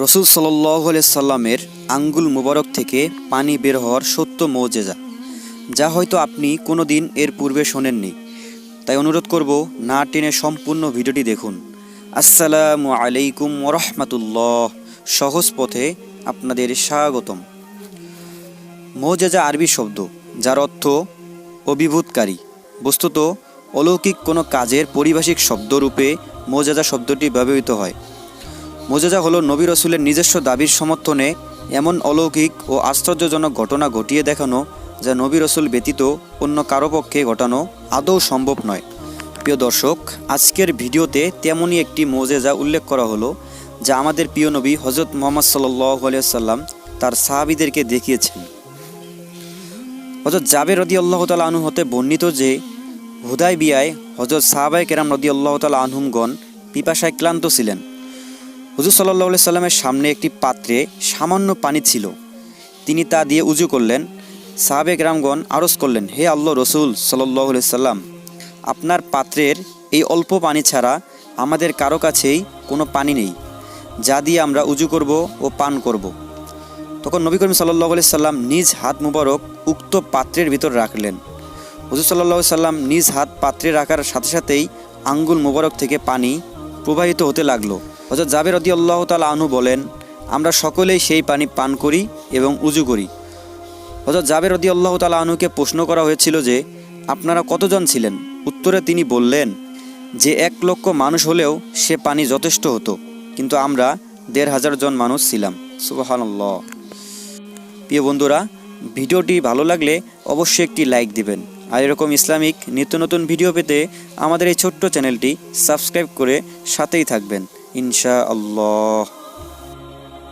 রসুল সাল্লাহ সাল্লামের আঙ্গুল মুবারক থেকে পানি বের হওয়ার সত্য মৌজেজা, যা হয়তো আপনি কোনো দিন এর পূর্বে শোনেননি। তাই অনুরোধ করব, না টেনে সম্পূর্ণ ভিডিওটি দেখুন। আসসালামু আলাইকুম ওরহমাতুল্লাহ। সহজ পথে আপনাদের স্বাগতম। মৌজেজা আরবি শব্দ, যার অর্থ অভিভূতকারী। বস্তুত অলৌকিক কোনো কাজের পরিভাষিক শব্দরূপে মৌজাজা শব্দটি ব্যবহৃত হয়। মোজাজা হলো নবী রসুলের নিজস্ব দাবির সমর্থনে এমন অলৌকিক ও আশ্চর্যজনক ঘটনা ঘটিয়ে দেখানো যা নবী রসুল ব্যতীত অন্য কারও পক্ষে ঘটানো আদৌ সম্ভব নয়। প্রিয় দর্শক, আজকের ভিডিওতে তেমনই একটি মোজেজা উল্লেখ করা হলো যা আমাদের প্রিয় নবী হজরত মোহাম্মদ সাল্লাহ সাল্লাম তার সাহাবিদেরকে দেখিয়েছেন। হজরত জাবের রদি আল্লাহ তালা আনহু হতে বর্ণিত যে হুদাই বিয়ায় হজরত সাহাবাই কেরাম রদি আল্লাহ তালা আনহুমগণ পিপাসায় ক্লান্ত ছিলেন। হুজুর সাল্লাহ সাল্লামের সামনে একটি পাত্রে সামান্য পানি ছিল। তিনি তা দিয়ে উজু করলেন। সাহাবেক রামগণ আরজ করলেন, হে আল্লাহ রসুল সাল্লাহ সাল্লাম, আপনার পাত্রের এই অল্প পানি ছাড়া আমাদের কারও কাছেই কোনো পানি নেই। যা দিয়ে আমরা উজু করব ও পান করব। তখন নবী করিম সাল্লাহ সাল্লাম নিজ হাত মুবারক উক্ত পাত্রের ভিতর রাখলেন। হুজুর সাল্লাহ সাল্লাম নিজ হাত পাত্রে রাখার সাথে সাথেই আঙ্গুল মুবারক থেকে পানি প্রবাহিত হতে লাগল। হজরত জাবের রদি আল্লাহ তালা আনু বলেন, আমরা সকলেই সেই পানি পান করি এবং উজু করি। হজরত জাবের রদি আল্লাহ তালা আনুকে প্রশ্ন করা হয়েছিল যে, আপনারা কতজন ছিলেন? উত্তরে তিনি বললেন, যে এক লক্ষ মানুষ হলেও সে পানি যথেষ্ট হতো, কিন্তু আমরা দেড় হাজার জন মানুষ ছিলাম। সুবাহান্লাহ প্রিয় বন্ধুরা, ভিডিওটি ভালো লাগলে অবশ্যই একটি লাইক দিবেন। আর এরকম ইসলামিক নিত্য নতুন ভিডিও পেতে আমাদের এই ছোট্ট চ্যানেলটি সাবস্ক্রাইব করে সাথেই থাকবেন। ইনশা আল্লাহ